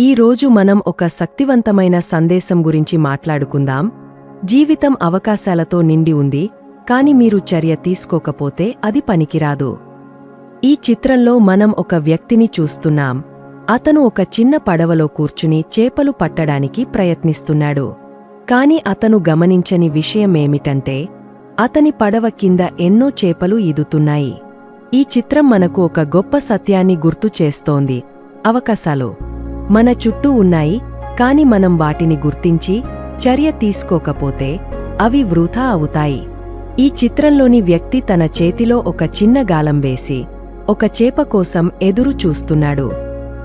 ఈ రోజు మనం ఒక శక్తివంతమైన సందేశం గురించి మాట్లాడుకుందాం. జీవితం అవకాశాలతో నిండి ఉంది కాని మీరు చర్య తీసుకోకపోతే అది పనికిరాదు. ఈ చిత్రంలో మనం ఒక వ్యక్తిని చూస్తున్నాం. అతను ఒక చిన్న పడవలో కూర్చుని చేపలు పట్టడానికి ప్రయత్నిస్తున్నాడు. కాని అతను గమనించని విషయమేమిటంటే అతని పడవ కింద ఎన్నో చేపలు ఈదుతున్నాయి. ఈ చిత్రం మనకు ఒక గొప్ప సత్యాన్ని గుర్తు చేస్తోంది. అవకాశాలు మన చుట్టూ ఉన్నాయి కాని మనం వాటిని గుర్తించి చర్య తీసుకోకపోతే అవి వృథా అవుతాయి. ఈ చిత్రంలోని వ్యక్తి తన చేతిలో ఒక చిన్న గాలం వేసి ఒక చేప కోసం ఎదురు చూస్తున్నాడు.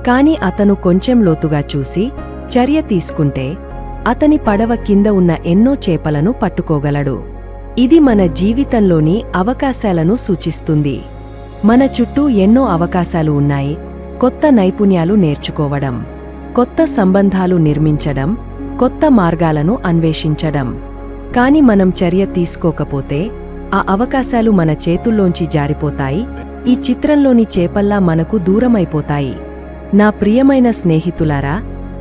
కాని అతను కొంచెం లోతుగా చూసి చర్య తీసుకుంటే అతని పడవ కింద ఉన్న ఎన్నో చేపలను పట్టుకోగలడు. ఇది మన జీవితంలోని అవకాశాలను సూచిస్తుంది. మన చుట్టూ ఎన్నో అవకాశాలు ఉన్నాయి కొత్త నైపుణ్యాలు నేర్చుకోవడం. కొత్త సంబంధాలు నిర్మించడం కొత్త మార్గాలను అన్వేషించడం. కాని మనం చర్య తీసుకోకపోతే ఆ అవకాశాలు మన చేతుల్లోంచి జారిపోతాయి ఈ చిత్రంలోని చేపల్లా మనకు దూరమైపోతాయి. నా ప్రియమైన స్నేహితులారా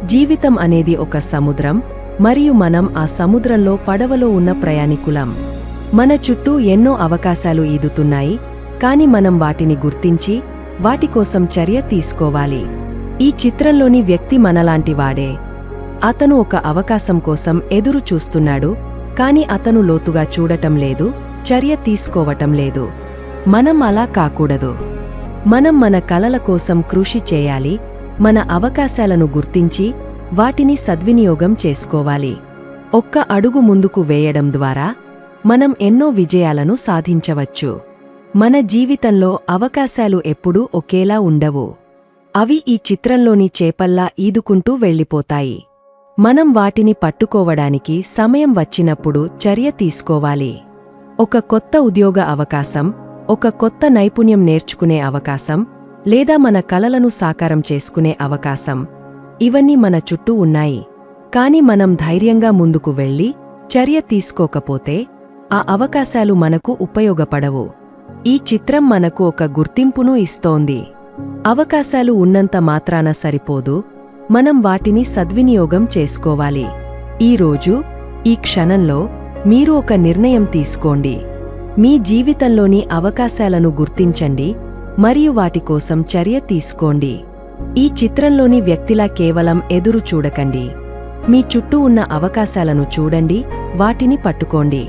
జీవితం అనేది ఒక సముద్రం మరియు మనం ఆ సముద్రంలో పడవలో ఉన్న ప్రయాణికులం. మన చుట్టూ ఎన్నో అవకాశాలు ఈదుతున్నాయి కాని మనం వాటిని గుర్తించి వాటి కోసం చర్య తీసుకోవాలి. ఈ చిత్రంలోని వ్యక్తి మనలాంటివాడే. అతను ఒక అవకాశం కోసం ఎదురు చూస్తున్నాడు కాని అతను లోతుగా చూడటం లేదు చర్య తీసుకోవటం లేదు. మనం అలా కాకూడదు. మనం మన కలల కోసం కృషి చేయాలి మన అవకాశాలను గుర్తించి వాటిని సద్వినియోగం చేసుకోవాలి. ఒక్క అడుగు ముందుకు వేయడం ద్వారా మనం ఎన్నో విజయాలను సాధించవచ్చు. మన జీవితంలో అవకాశాలు ఎప్పుడూ ఒకేలా ఉండవు. అవి ఈ చిత్రంలోని చేపల్లా ఈదుకుంటూ వెళ్ళిపోతాయి. మనం వాటిని పట్టుకోవడానికి సమయం వచ్చినప్పుడు చర్య తీసుకోవాలి. ఒక కొత్త ఉద్యోగ అవకాశం ఒక కొత్త నైపుణ్యం నేర్చుకునే అవకాశం లేదా మన కలలను సాకారం చేసుకునే అవకాశం. ఇవన్నీ మన చుట్టూ ఉన్నాయి. కాని మనం ధైర్యంగా ముందుకు వెళ్ళి చర్య తీసుకోకపోతే ఆ అవకాశాలు మనకు ఉపయోగపడవు. ఈ చిత్రం మనకు ఒక గుర్తింపును ఇస్తోంది. అవకాశాలు ఉన్నంత మాత్రాన సరిపోదు మనం వాటిని సద్వినియోగం చేసుకోవాలి. ఈరోజు ఈ క్షణంలో మీరు ఒక నిర్ణయం తీసుకోండి. మీ జీవితంలోని అవకాశాలను గుర్తించండి మరియు వాటి కోసం చర్య తీసుకోండి. ఈ చిత్రంలోని వ్యక్తిలా కేవలం ఎదురు చూడకండి. మీ చుట్టూ ఉన్న అవకాశాలను చూడండి వాటిని పట్టుకోండి.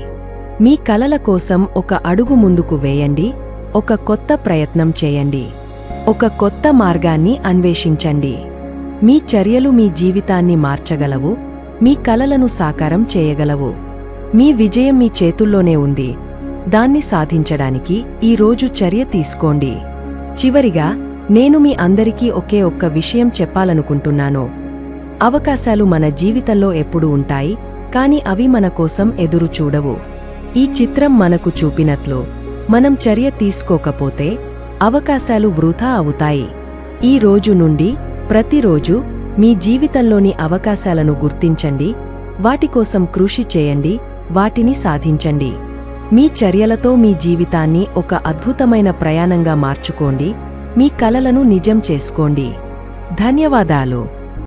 మీ కలల కోసం ఒక అడుగు ముందుకు వేయండి ఒక కొత్త ప్రయత్నం చేయండి. ఒక కొత్త మార్గాన్ని అన్వేషించండి. మీ చర్యలు మీ జీవితాన్ని మార్చగలవు మీ కలలను సాకారం చేయగలవు. మీ విజయం మీ చేతుల్లోనే ఉంది. దాన్ని సాధించడానికి ఈ రోజు చర్య తీసుకోండి. చివరిగా నేను మీ అందరికీ ఒకే ఒక్క విషయం చెప్పాలనుకుంటున్నాను. అవకాశాలు మన జీవితంలో ఎప్పుడు ఉంటాయి కాని అవి మన కోసం ఎదురు చూడవు ఈ చిత్రం మనకు చూపినట్లు మనం చర్య తీసుకోకపోతే అవకాశాలు వృథా అవుతాయి. ఈ రోజు నుండి ప్రతిరోజు మీ జీవితంలోని అవకాశాలను గుర్తించండి. వాటి కోసం కృషి చేయండి. వాటిని సాధించండి. మీ చర్యలతో మీ జీవితాన్ని ఒక అద్భుతమైన ప్రయాణంగా మార్చుకోండి. మీ కలలను నిజం చేసుకోండి. ధన్యవాదాలు.